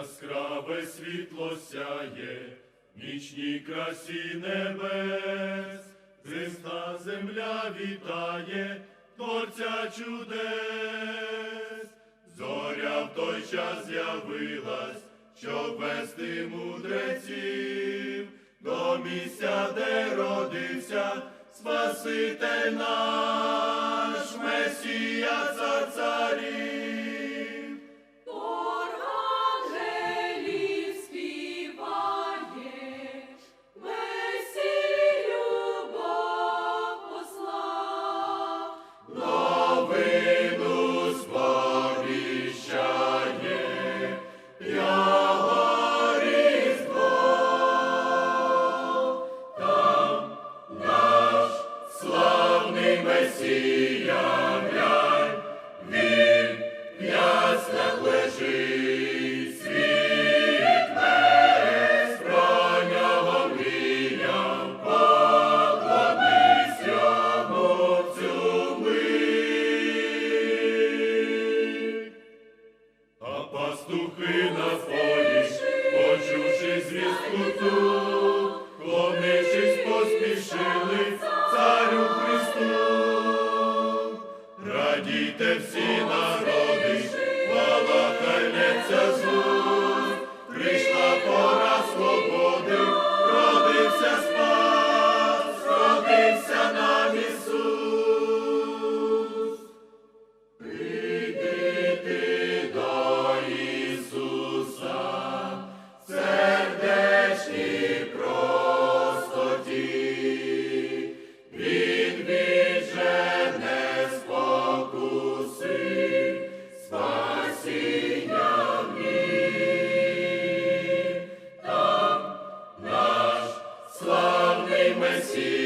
яскраве світло сяє, нічній красі небес, Христа земля вітає, Творця чудес, зоря в той час з'явилась, щоб вести мудреців. До місця, де родився Спаситель наш, Спасіння глянь, він в яснах лежить, світ весь раннього мрія, поклонись цю мить. А пастухи на полі, почувши звістку цю, радійте всі народи. see.